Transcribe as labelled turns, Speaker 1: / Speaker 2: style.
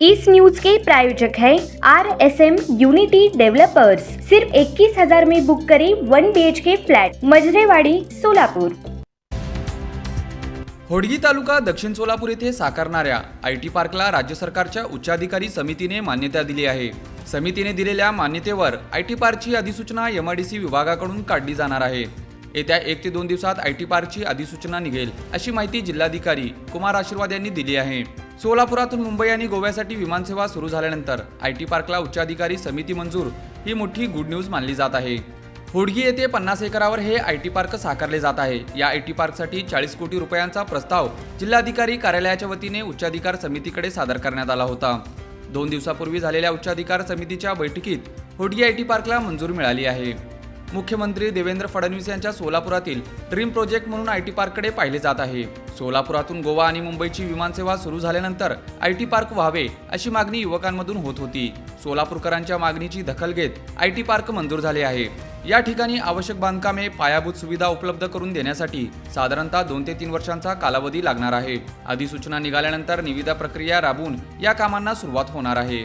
Speaker 1: इस news के प्रायोजक है R S M unity developers सिर्फ इक्कीस हजार में बुक करें one B H K flat Majrewadi Solapur.
Speaker 2: Hodgi taluka दक्षिण सोलापूर येथे साकारणाऱ्या आय टी पार्कला राज्य सरकारच्या उच्चाधिकारी समितीने मान्यता दिली आहे. समितीने दिलेल्या मान्यतेवर आय टी पार्कची अधिसूचना एम आय डी सी विभागाकडून काढली जाणार आहे. येत्या एक ते दोन दिवसात आय टी पार्कची अधिसूचना निघेल अशी माहिती जिल्हाधिकारी कुमार आशीर्वाद यांनी दिली आहे. सोलापुरातून मुंबई आणि गोव्यासाठी विमानसेवा सुरू झाल्यानंतर आय टी पार्कला उच्चाधिकारी समिती मंजूर ही मोठी गुड न्यूज मानली जात आहे. होडगी येथे पन्नास एकरावर हे आय टी पार्क साकारले जात आहे. या आय टी पार्कसाठी चाळीस कोटी रुपयांचा प्रस्ताव जिल्हाधिकारी कार्यालयाच्या वतीने उच्चाधिकार समितीकडे सादर करण्यात आला होता. दोन दिवसापूर्वी झालेल्या उच्चाधिकार समितीच्या बैठकीत होडगी आय टी पार्कला मंजूर मिळाली आहे. मुख्यमंत्री देवेंद्र फडणवीस यांच्या सोलापुरातील ड्रीम प्रोजेक्ट म्हणून आय टी पार्ककडे पाहिले जात आहे. सोलापुरातून गोवा आणि मुंबईची विमानसेवा सुरू झाल्यानंतर आय टी पार्क व्हावे अशी मागणी युवकांमधून होत होती. सोलापूरकरांच्या मागणीची दखल घेत आय टी पार्क मंजूर झाले आहे. या ठिकाणी आवश्यक बांधकामे पायाभूत सुविधा उपलब्ध करून देण्यासाठी साधारणतः दोन ते तीन वर्षांचा कालावधी लागणार आहे. अधिसूचना निघाल्यानंतर निविदा प्रक्रिया राबवून या कामांना सुरुवात होणार आहे.